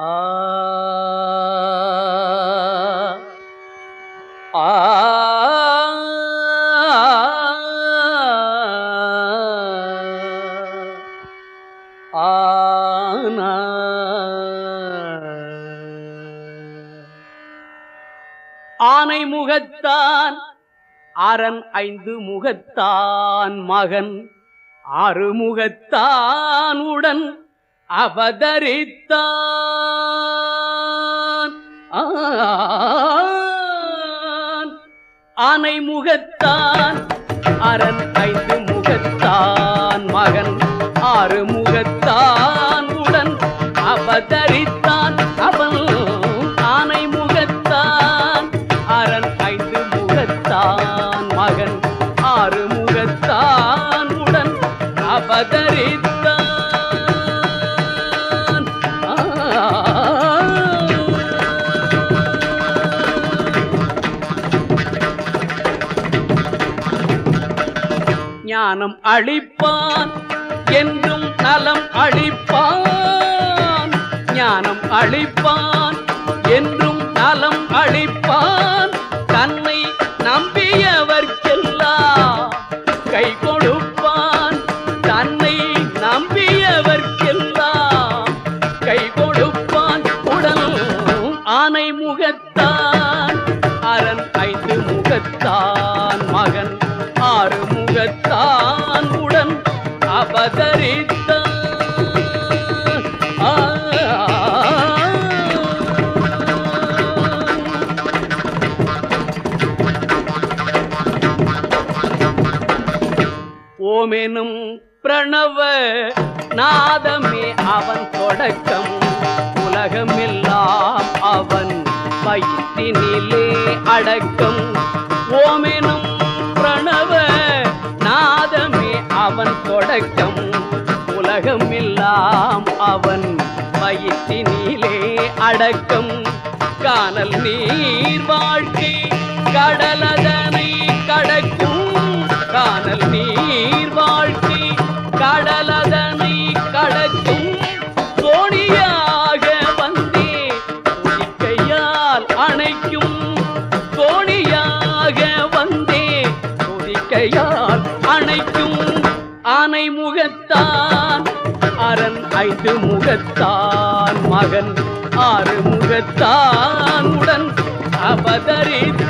ஆ ஆ ஆனா ஆனை முகத்தான் அரண் ஐந்து முகத்தான் மகன் ஆறு முகத்தான் உடன் அவதரித்தான். ஆனை. முகத்தான். அரண் ஐந்து முகத்தான். மகன் ஆறு முகத்தான். உடன் அவதரித்தான். அவன் ஆனை முகத்தான். அரண் ஐந்து முகத்தான். மகன் ஆறு முகத்தான். உடன் அவதரித்தான். ஞானம் அளிப்பான் என்றும் நலம் அளிப்பான். ஞானம் அளிப்பான் என்றும் நலம் அளிப்பான். தன்னை நம்பியவர்க்கெல்லாம் கை கொடுப்பான். தன்னை நம்பியவர்க்கெல்லாம் கை கொடுப்பான். உடல் ஆனை முகத்தான் அரண் ஐந்து முகத்தான் மகன் ஓமெனும் பிரணவ நாதமே அவன் தொடக்கம். உலகமெல்லாம் அவன் வயிற்றினிலே அடக்கம். ஓமெனும் பிரணவ நாதமே அவன் தொடக்கம். உலகமெல்லாம் அவன் வயிற்றினிலே அடக்கம். காணல் நீர் வாழ்க்கை கடலதன வாழ்க்கை கடலதனை கடக்கும் தோணியாக வந்தே. துதிக்கையால் அணைக்கும் தோணியாக வந்தே. துதிக்கையால் அணைக்கும் ஆனை முகத்தான் அரண் ஐந்து முகத்தான் மகன் ஆறு முகத்தான் உடன் அவதரித்தான்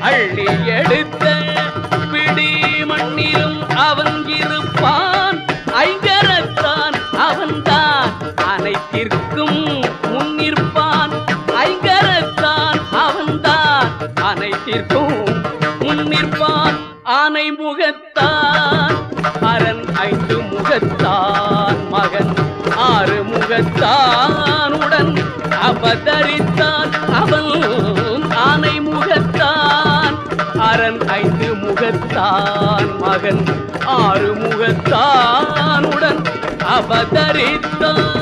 அள்ளி எடுத்த பிடி மண்ணிலும் அவன் இருப்பான். ஐங்கரத்தான் அவன்தான். அனைத்திற்கும் முன்னிற்பான் ஐங்கரத்தான் அவன்தான். அனைத்திற்கும் முன்னிற்பான் ஆனை முகத்தான் அரண் ஐந்து முகத்தான். மகன் அரண் ஐந்து முகத்தான் மகன் ஆறு முகத்தானுடன் அவதரித்தான்.